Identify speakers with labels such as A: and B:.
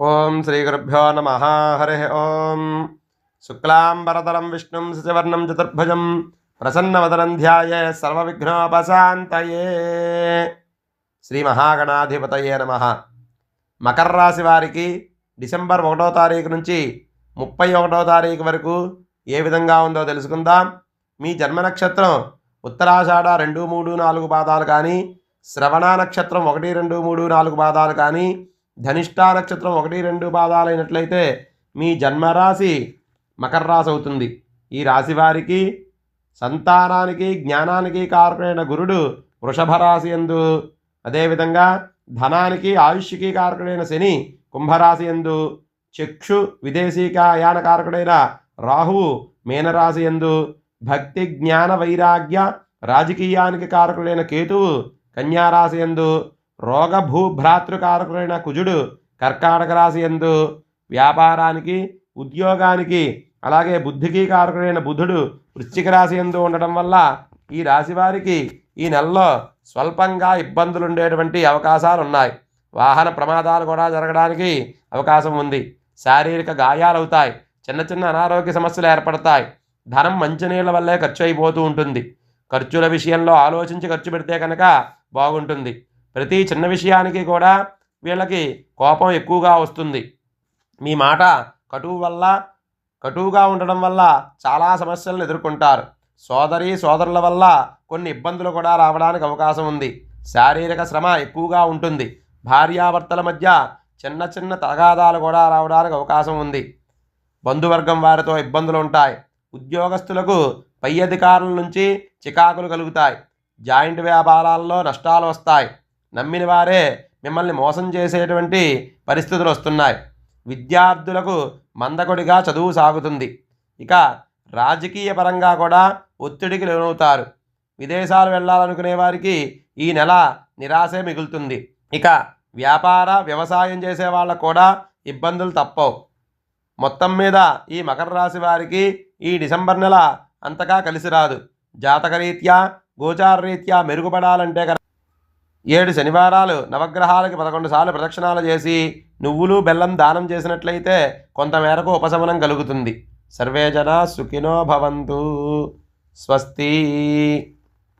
A: ఓం శ్రీ గురుభ్యో నమ. హరి ఓం. శుక్లాంబరతరం విష్ణుం శశివర్ణం చతుర్భుజం ప్రసన్నవదనం ధ్యాయ సర్వవిఘ్నోపశాంతయే. శ్రీ మహాగణాధిపతయే నమ. మకర రాశి వారికి డిసెంబర్ ఒకటో తారీఖు నుంచి ముప్పై ఒకటో తారీఖు వరకు ఏ విధంగా ఉందో తెలుసుకుందాం. మీ జన్మ నక్షత్రం ఉత్తరాషాఢ రెండు మూడు నాలుగు పాదాలు కానీ శ్రవణ నక్షత్రం ఒకటి రెండు మూడు నాలుగు పాదాలు కానీ ధనిష్టా నక్షత్రం ఒకటి రెండు పాదాలైనట్లయితే మీ జన్మరాశి మకర రాశి అవుతుంది. ఈ రాశి వారికి సంతానానికి జ్ఞానానికి కారకుడైన గురుడు వృషభ రాశి ఎందు అదేవిధంగా ధనానికి ఆయుష్కి కారకుడైన శని కుంభరాశి ఎందు చక్షు విదేశీకాయాన కారకుడైన రాహువు మీనరాశి ఎందు భక్తి జ్ఞాన వైరాగ్య రాజకీయానికి కారకుడైన కేతువు కన్యారాశి ఎందు రోగభూభ్రాతృకారకులైన కుజుడు కర్కాటక రాశి ఎందు వ్యాపారానికి ఉద్యోగానికి అలాగే బుద్ధికి కారకుడైన బుధుడు వృశ్చిక రాశి ఎందు ఉండటం వల్ల ఈ రాశి వారికి ఈ నెలలో స్వల్పంగా ఇబ్బందులు ఉండేటువంటి అవకాశాలు ఉన్నాయి వాహన ప్రమాదాలు కూడా జరగడానికి అవకాశం ఉంది. శారీరక గాయాలవుతాయి. చిన్న చిన్న అనారోగ్య సమస్యలు ఏర్పడతాయి. ధనం మంచినీళ్ళ వల్లే ఖర్చు అయిపోతూ ఉంటుంది. ఖర్చుల విషయంలో ఆలోచించి ఖర్చు పెడితే కనుక బాగుంటుంది. ప్రతి చిన్న విషయానికి కూడా వీళ్ళకి కోపం ఎక్కువగా వస్తుంది. మీ మాట కటువు వల్ల కటువుగా ఉండడం వల్ల చాలా సమస్యలను ఎదుర్కొంటారు. సోదరి సోదరుల వల్ల కొన్ని ఇబ్బందులు కూడా రావడానికి అవకాశం ఉంది. శారీరక శ్రమ ఎక్కువగా ఉంటుంది. భార్యాభర్తల మధ్య చిన్న చిన్న తగాదాలు కూడా రావడానికి అవకాశం ఉంది. బంధువర్గం వారితో ఇబ్బందులు ఉంటాయి. ఉద్యోగస్తులకు పై అధికారుల నుంచి చికాకులు కలుగుతాయి. జాయింట్ వ్యాపారాల్లో నష్టాలు వస్తాయి. నమ్మిన వారే మిమ్మల్ని మోసం చేసేటువంటి పరిస్థితులు వస్తున్నాయి. విద్యార్థులకు మందకొడిగా చదువు సాగుతుంది. ఇక రాజకీయ పరంగా కూడా ఒత్తిడికి లోనవుతారు. విదేశాలు వెళ్ళాలనుకునే వారికి ఈ నెల నిరాశే మిగులుతుంది. ఇక వ్యాపార వ్యవసాయం చేసే వాళ్ళకు కూడా ఇబ్బందులు తప్పవు. మొత్తం మీద ఈ మకర రాశి వారికి ఈ డిసెంబర్ నెల అంతగా కలిసి రాదు. జాతకరీత్యా గోచారరీత్యా మెరుగుపడాలంటే కనుక ఏడు శనివారాలు నవగ్రహాలకి పదకొండు సార్లు ప్రదక్షిణాలు చేసి నువ్వులు బెల్లం దానం చేసినట్లయితే కొంతమేరకు ఉపశమనం కలుగుతుంది. సర్వే జన సుఖినో భవంతు. స్వస్తి.